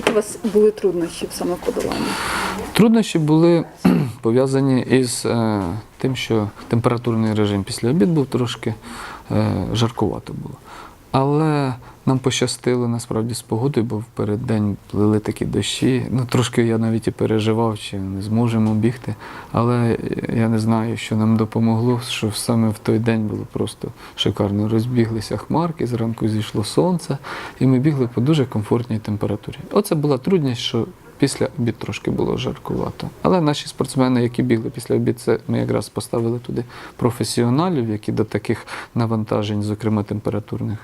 Які у вас були труднощі в самоподоланні? Труднощі були пов'язані із е, тим, що температурний режим після обід був трошки е, жаркувато було. Але нам пощастило насправді з погодою, бо в переддень плили такі дощі. Ну, трошки я навіть і переживав, чи не зможемо бігти. Але я не знаю, що нам допомогло, що саме в той день було просто шикарно. Розбіглися хмарки, зранку зійшло сонце, і ми бігли по дуже комфортній температурі. Оце була трудність, що після обід трошки було жаркувато. Але наші спортсмени, які бігли після обід, це ми якраз поставили туди професіоналів, які до таких навантажень, зокрема температурних,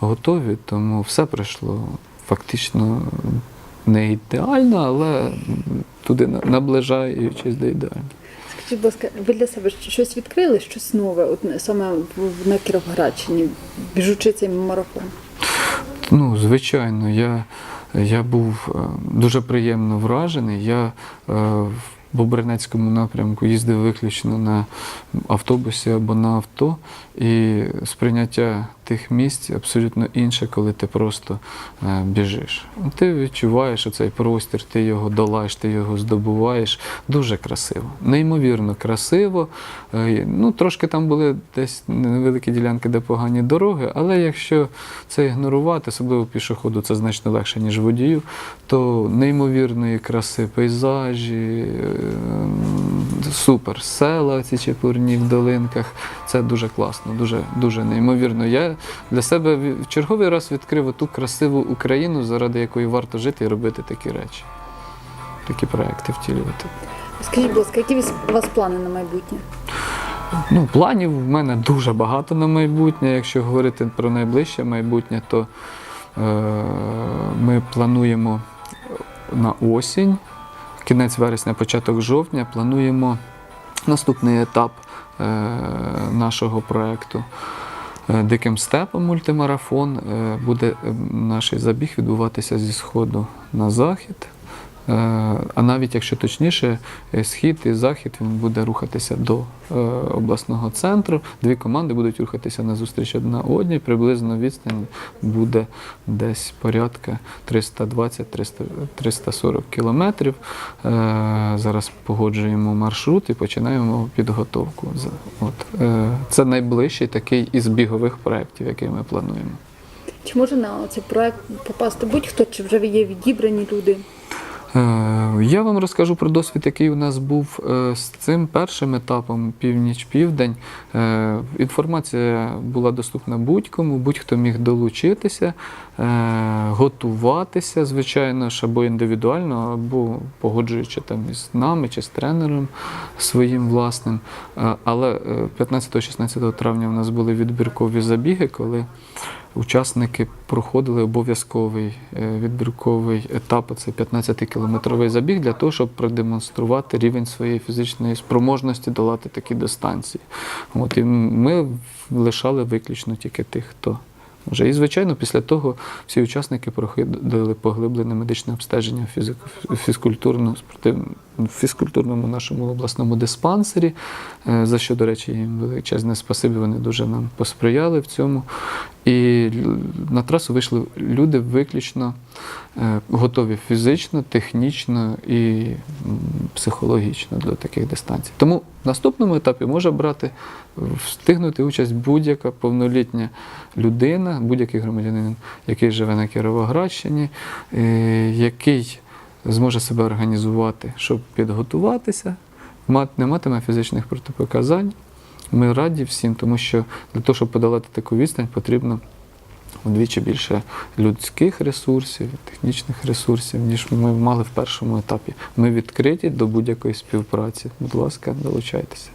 готові. Тому все пройшло фактично не ідеально, але туди наближаючись до ідеально. Скажіть, будь ласка, ви для себе щось відкрили, щось нове, от саме в- на Кіровоградщині, біжучи цей марафон? Ну, звичайно, я, я був е, дуже приємно вражений. Я е, в Бобринецькому напрямку їздив виключно на автобусі або на авто, і сприйняття тих місць абсолютно інше, коли ти просто е, біжиш. Ти відчуваєш оцей простір, ти його долаєш, ти його здобуваєш. Дуже красиво, неймовірно красиво. Е, Ну, трошки там були десь невеликі ділянки, де погані дороги, але якщо це ігнорувати, особливо пішоходу, це значно легше, ніж водію, то неймовірної краси пейзажі, е, супер села, ці чепурні в долинках. Це дуже класно, дуже, дуже неймовірно. Я для себе в черговий раз відкрив ту красиву Україну, заради якої варто жити і робити такі речі, такі проекти втілювати. Скажіть, будь ласка, які у вас плани на майбутнє? Ну, планів в мене дуже багато на майбутнє. Якщо говорити про найближче майбутнє, то е, ми плануємо на осінь, кінець вересня, початок жовтня, плануємо наступний етап е, нашого проєкту. Е, Диким степом мультимарафон Е, буде наш забіг відбуватися зі сходу на захід. Е, А навіть якщо точніше, е, схід і захід він буде рухатися до е, обласного центру. Дві команди будуть рухатися на зустріч одна одній. Приблизно відстань буде десь порядка 320-340 кілометрів. Зараз погоджуємо маршрут і починаємо підготовку. От. Це найближчий такий із бігових проєктів, який ми плануємо. Чи може на цей проект попасти будь-хто, чи вже є відібрані люди? Е, Я вам розкажу про досвід, який у нас був е, з цим першим етапом північ-південь. Е, Інформація була доступна будь-кому, будь-хто міг долучитися, готуватися, звичайно ж, або індивідуально, або погоджуючи там із нами чи з тренером своїм власним. Але е, 15-16 травня у нас були відбіркові забіги, коли учасники проходили обов'язковий е, відбірковий етап, це 15-кілометровий забіг, для того, щоб продемонструвати рівень своєї фізичної спроможності долати такі дистанції. От, і ми лишали виключно тільки тих, хто. Вже і звичайно, після того всі учасники проходили поглиблене медичне обстеження в фізкультурно фізкультурному нашому обласному диспансері, е, за що, до речі, їм величезне спасибі, вони дуже нам посприяли в цьому. І на трасу вийшли люди виключно готові фізично, технічно і психологічно до таких дистанцій. Тому в наступному етапі може брати, встигнути участь будь-яка повнолітня людина, будь-який громадянин, який живе на Кіровоградщині, е, який зможе себе організувати, щоб підготуватися, не матиме фізичних протипоказань. Ми раді всім, тому що для того, щоб подолати таку відстань, потрібно вдвічі більше людських ресурсів, технічних ресурсів, ніж ми мали в першому етапі. Ми відкриті до будь-якої співпраці. Будь ласка, долучайтеся.